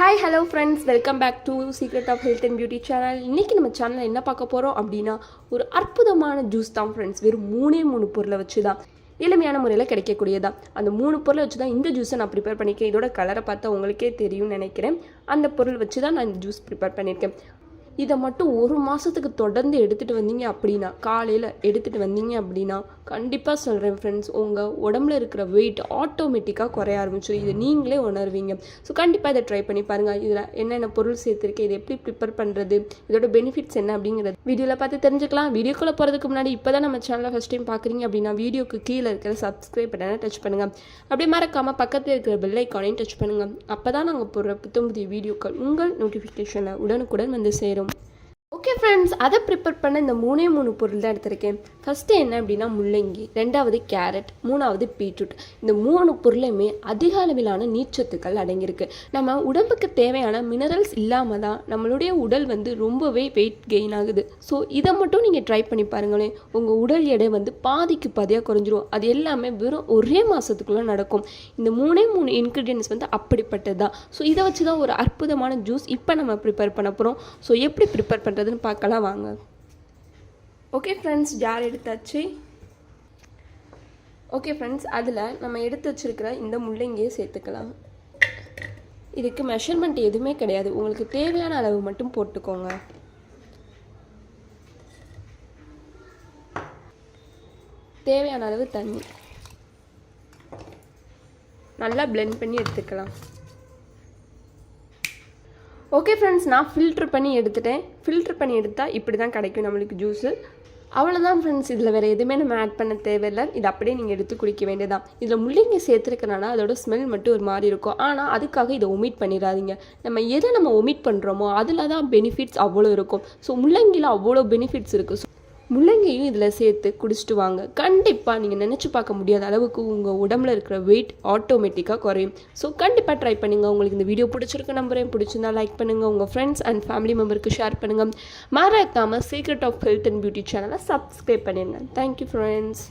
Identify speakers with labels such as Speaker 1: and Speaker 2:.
Speaker 1: Hi hello friends welcome back to secret of health and beauty channel இன்றைக்கி நம்ம சேனலில் என்ன பார்க்க போகிறோம் அப்படின்னா ஒரு அற்புதமான ஜூஸ் தான் ஃப்ரெண்ட்ஸ் வெறும் மூணே மூணு பொருளை வச்சு தான் எளிமையான முறையில் கிடைக்கக்கூடியதா. அந்த மூணு பொருளை வச்சு தான் இந்த ஜூஸை நான் ப்ரிப்பேர் பண்ணியிருக்கேன். இதோட கலரை பார்த்தா உங்களுக்கே தெரியும்னு நினைக்கிறேன். அந்த பொருள் வச்சு தான் நான் இந்த ஜூஸ் ப்ரிப்பேர் பண்ணியிருக்கேன். இதை மட்டும் ஒரு மாதத்துக்கு தொடர்ந்து எடுத்துகிட்டு வந்தீங்க அப்படின்னா காலையில் எடுத்துகிட்டு வந்தீங்க அப்படின்னா கண்டிப்பாக சொல்கிறேன் ஃப்ரெண்ட்ஸ் உங்கள் உடம்புல இருக்கிற வெயிட் ஆட்டோமேட்டிக்காக குறைய ஆரம்பிச்சிடும் இது நீங்களே உணர்வீங்க. ஸோ கண்டிப்பாக இதை ட்ரை பண்ணி பாருங்கள் இதில் என்னென்ன பொருள் சேர்த்துருக்கேன் இதை எப்படி ப்ரிப்பேர் பண்ணுறது இதோட பெனிஃபிட்ஸ் என்ன அப்படிங்கிறது வீடியோவில் பார்த்து தெரிஞ்சுக்கலாம். வீடியோக்குள்ளே போகிறதுக்கு முன்னாடி இப்போ தான் நம்ம சேனலை ஃபஸ்ட் டைம் பார்க்குறீங்க அப்படின்னா வீடியோக்கு கீழே இருக்கிற சப்ஸ்கிரைப் பட்டனை டச் பண்ணுங்கள் அப்படியே மறக்காமல் பக்கத்தில் இருக்கிற பெல் ஐக்கானையும் டச் பண்ணுங்கள் அப்போ தான் நாங்கள் போடுற புத்தம் புதிய வீடியோக்கள் உங்கள் நோட்டிஃபிகேஷனில் உடனுக்குடன் வந்து சேரும். ஓகே ஃப்ரெண்ட்ஸ் அதை ப்ரிப்பேர் பண்ண இந்த மூணே மூணு பொருள் தான் எடுத்திருக்கேன். ஃபஸ்ட்டு என்ன அப்படின்னா முள்ளங்கி ரெண்டாவது கேரட் மூணாவது பீட்ரூட் இந்த மூணு பொருளையுமே அதிக அளவிலான நீர்ச்சத்துக்கள் அடங்கியிருக்கு. நம்ம உடம்புக்கு தேவையான மினரல்ஸ் இல்லாமல் தான் நம்மளுடைய உடல் வந்து ரொம்பவே வெயிட் கெயின் ஆகுது. ஸோ இதை மட்டும் நீங்கள் ட்ரை பண்ணி பாருங்களேன். உங்கள் உடல் எடை வந்து பாதிக்கு பாதியாக குறைஞ்சிரும். அது எல்லாமே வெறும் ஒரே மாதத்துக்குள்ளே நடக்கும். இந்த மூணே மூணு இன்க்ரீடியன்ஸ் வந்து அப்படிப்பட்டது தான் ஸோ இதை வச்சு தான் ஒரு அற்புதமான ஜூஸ் இப்போ நம்ம ப்ரிப்பேர் பண்ண போகிறோம் ஸோ எப்படி ப்ரிப்பேர் பண்ணுறது வருதுன்னு பார்க்கலாம் வாங்க. ஓகே ஃப்ரெண்ட்ஸ் ஜார் எடுத்தாச்சு ஓகே ஃப்ரெண்ட்ஸ் அதில் நம்ம எடுத்து வச்சிருக்கிற இந்த முள்ளங்கியை சேர்த்துக்கலாம். இதுக்கு மெஷர்மெண்ட் எதுவுமே கிடையாது. உங்களுக்கு தேவையான அளவு மட்டும் போட்டுக்கோங்க. தேவையான அளவு தண்ணி. நல்லா பிளெண்ட் பண்ணி எடுத்துக்கலாம். ஓகே ஃப்ரெண்ட்ஸ் நான் ஃபில்ட்ரு பண்ணி எடுத்துட்டேன். ஃபில்ட்ரு பண்ணி எடுத்தால் இப்படி தான் கிடைக்கும் நம்மளுக்கு ஜூஸு அவ்வளோதான் ஃப்ரெண்ட்ஸ் இதில் வேறு எதுவுமே நம்ம ஆட் பண்ண தேவையில்லை. இது அப்படியே நீங்கள் எடுத்து குடிக்க வேண்டியதான் இதில் முள்ளங்கி சேர்த்துருக்கனால அதோட ஸ்மெல் மட்டும் ஒரு மாதிரி இருக்கும். ஆனால் அதுக்காக இதை ஒமிட் பண்ணிடாதீங்க. நம்ம எதை நம்ம ஒமிட் பண்ணுறோமோ அதில் தான் பெனிஃபிட்ஸ் அவ்வளோ இருக்கும். ஸோ முள்ளங்கியில் அவ்வளோ பெனிஃபிட்ஸ் இருக்குது முள்ளங்கியும் இதில் சேர்த்து குடிச்சிட்டு வாங்க. கண்டிப்பாக நீங்கள் நினச்சி பார்க்க முடியாத அளவுக்கு உங்கள் உடம்புல இருக்கிற வெயிட் ஆட்டோமேட்டிக்காக குறையும். ஸோ கண்டிப்பாக ட்ரை பண்ணுங்கள் உங்களுக்கு இந்த வீடியோ பிடிச்சிருக்க நம்புறேன். பிடிச்சிருந்தா லைக் பண்ணுங்கள் உங்கள் ஃப்ரெண்ட்ஸ் அண்ட் ஃபேமிலி மெம்பருக்கு ஷேர் பண்ணுங்கள் மறக்காமல் secret of health and beauty சேனலை சப்ஸ்கிரைப் பண்ணிடுங்க தேங்க்யூ ஃப்ரெண்ட்ஸ்